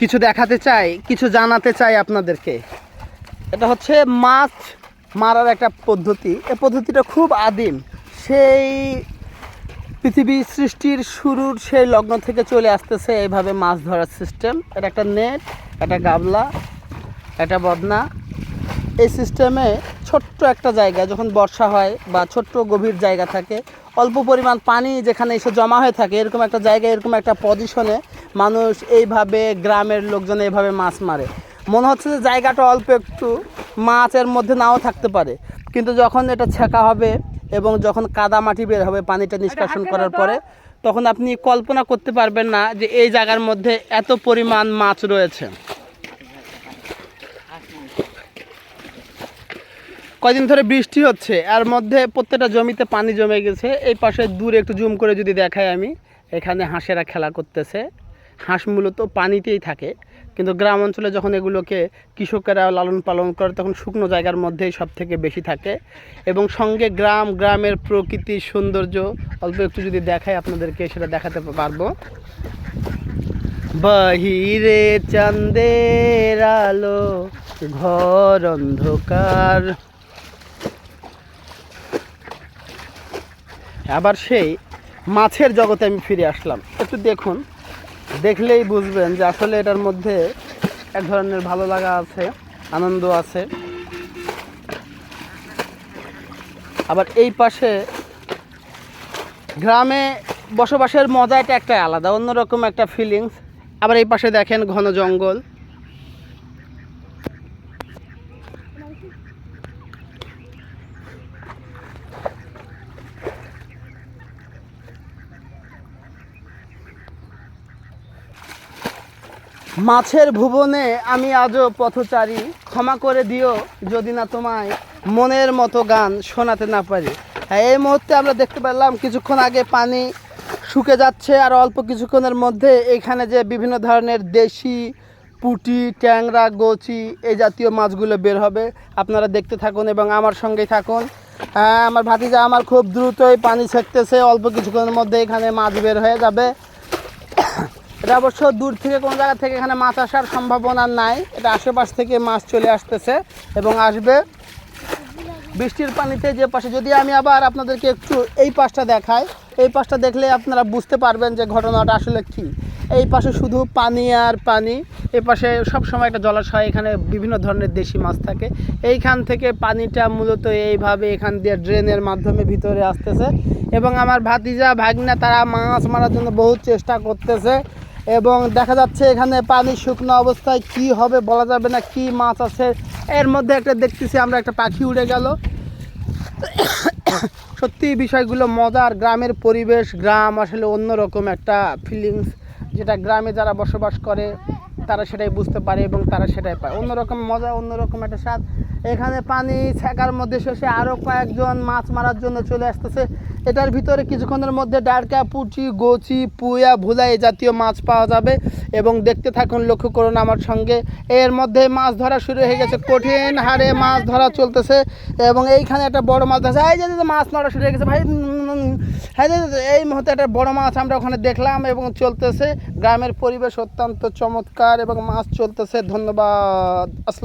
কিছু দেখাতে চাই, কিছু জানাতে চাই আপনাদেরকে। এটা হচ্ছে মাছ মারার একটা পদ্ধতি। এই পদ্ধতিটা খুব আদিম। সেই পৃথিবী সৃষ্টির শুরুর সেই লগ্ন থেকে চলে আসতেছে এইভাবে মাছ ধরার সিস্টেম এটা একটা নেট একটা গাবলা একটা বদনা। এই সিস্টেমে ছোট্ট একটা জায়গা, যখন বর্ষা হয় বা ছোট্ট গভীর জায়গা থাকে, অল্প পরিমাণ পানি যেখানে এসে জমা হয়ে থাকে, এরকম একটা জায়গায়, এরকম একটা পজিশনে মানুষ এইভাবে গ্রামের লোকজন এইভাবে মাছ মারে। মনে হচ্ছে যে জায়গাটা অল্প একটু মাছের মধ্যে নাও থাকতে পারে। কিন্তু যখন এটা ছেঁকা হবে এবং যখন কাদা মাটি বের হবে পানিটা নিষ্কাশন করার পরে তখন আপনি কল্পনা করতে পারবেন না যে এই জায়গার মধ্যে এত পরিমাণ মাছ রয়েছে। কয়দিন ধরে বৃষ্টি হচ্ছে এর মধ্যে প্রত্যেকটা জমিতে পানি জমে গেছে। এই পাশে দূরে একটু জুম করে যদি দেখাই আমি এখানে হাঁসেরা খেলা করতেছে। হাঁস মূলত পানিতেই থাকে। কিন্তু গ্রাম অঞ্চলে যখন এগুলোকে কৃষকেরা লালন পালন করে, তখন শুকনো জায়গার মধ্যেই সব থেকে বেশি থাকে। এবং সঙ্গে গ্রাম, গ্রামের প্রকৃতির সৌন্দর্য অল্প একটু যদি দেখাই আপনাদেরকে, সেটা দেখাতে পারব। বাহিরে চান্দের আলো, ঘর অন্ধকার। আবার সেই মাছের জগতে আমি ফিরে আসলাম। একটু দেখুন। দেখলেই বুঝবেন যে আসলে এটার মধ্যে এক ধরনের ভালো লাগা আছে, আনন্দ আছে। আবার এই পাশে গ্রামে বসবাসের মজাটা একটা আলাদা, অন্যরকম একটা ফিলিংস আবার এই পাশে দেখেন ঘন জঙ্গল। মাছের ভুবনে আমি আজও পথচারী। ক্ষমা করে দিও যদি না তোমায় মনের মতো গান শোনাতে না পারি। হ্যাঁ এই মুহূর্তে আমরা দেখতে পেলাম কিছুক্ষণ আগে পানি শুকে যাচ্ছে আর অল্প কিছুক্ষণের মধ্যে এখানে যে বিভিন্ন ধরনের দেশি পুঁটি, ট্যাংরা, গোচি এই জাতীয় মাছগুলো বের হবে। আপনারা দেখতে থাকুন এবং আমার সঙ্গেই থাকুন। হ্যাঁ আমার ভাতিজা আমার খুব দ্রুতই পানি ছেঁকতেছে। অল্প কিছুক্ষণের মধ্যে এখানে মাছ বের হয়ে যাবে। এটা অবশ্য দূর থেকে কোনো জায়গা থেকে এখানে মাছ আসার সম্ভাবনা নাই। এটা আশেপাশ থেকে মাছ চলে আসতেছে এবং আসবে। বৃষ্টির পানিতে যে পাশে, যদি আমি আবার আপনাদেরকে একটু এই পাশটা দেখাই, এই পাশটা দেখলে আপনারা বুঝতে পারবেন যে ঘটনাটা আসলে কি। এই পাশে শুধু পানি আর পানি এই পাশে সবসময় একটা জলাশয়, এখানে বিভিন্ন ধরনের দেশি মাছ থাকে। এইখান থেকে পানিটা মূলত এইভাবে এখান দিয়ে ড্রেনের মাধ্যমে ভিতরে আসতেছে। এবং আমার ভাতিজা, ভাগনা, তারা মাছ মারার জন্য বহুত চেষ্টা করতেছে। এবং দেখা যাচ্ছে এখানে পানি শুকনো অবস্থায় কি হবে বলা যাবে না, কি মাছ আছে। এর মধ্যে একটা দেখতেছি, আমরা একটা পাখি উড়ে গেল। সত্যি বিষয়গুলো মজার, গ্রামের পরিবেশ, গ্রাম আসলে অন্যরকম একটা ফিলিংস যেটা গ্রামে যারা বসবাস করে, তারা সেটাই বুঝতে পারে এবং তারা সেটাই পায়। অন্যরকম মজা, অন্যরকম একটা স্বাদ। এখানে পানি ছাকার মধ্যে শেষে আরও কয়েকজন মাছ মারার জন্য চলে আসতেছে। এটার ভিতরে কিছুক্ষণের মধ্যে ডারকা পুচি গোচি, পুয়া ভুলা এই জাতীয় মাছ পাওয়া যাবে এবং দেখতে থাকুন লক্ষ্য করুন আমার সঙ্গে। এর মধ্যে মাছ ধরা শুরু হয়ে গেছে, কঠিন হারে মাছ ধরা চলতেছে এবং এইখানে একটা বড় মাছ আছে এই যে মাছ ধরা শুরু হয়ে গেছে ভাই হ্যাঁ এই মুহূর্তে একটা বড় মাছ আমরা ওখানে দেখলাম এবং চলতেছে। গ্রামের পরিবেশ অত্যন্ত চমৎকার এবং মাছ চলতেছে। ধন্যবাদ। আসসালাম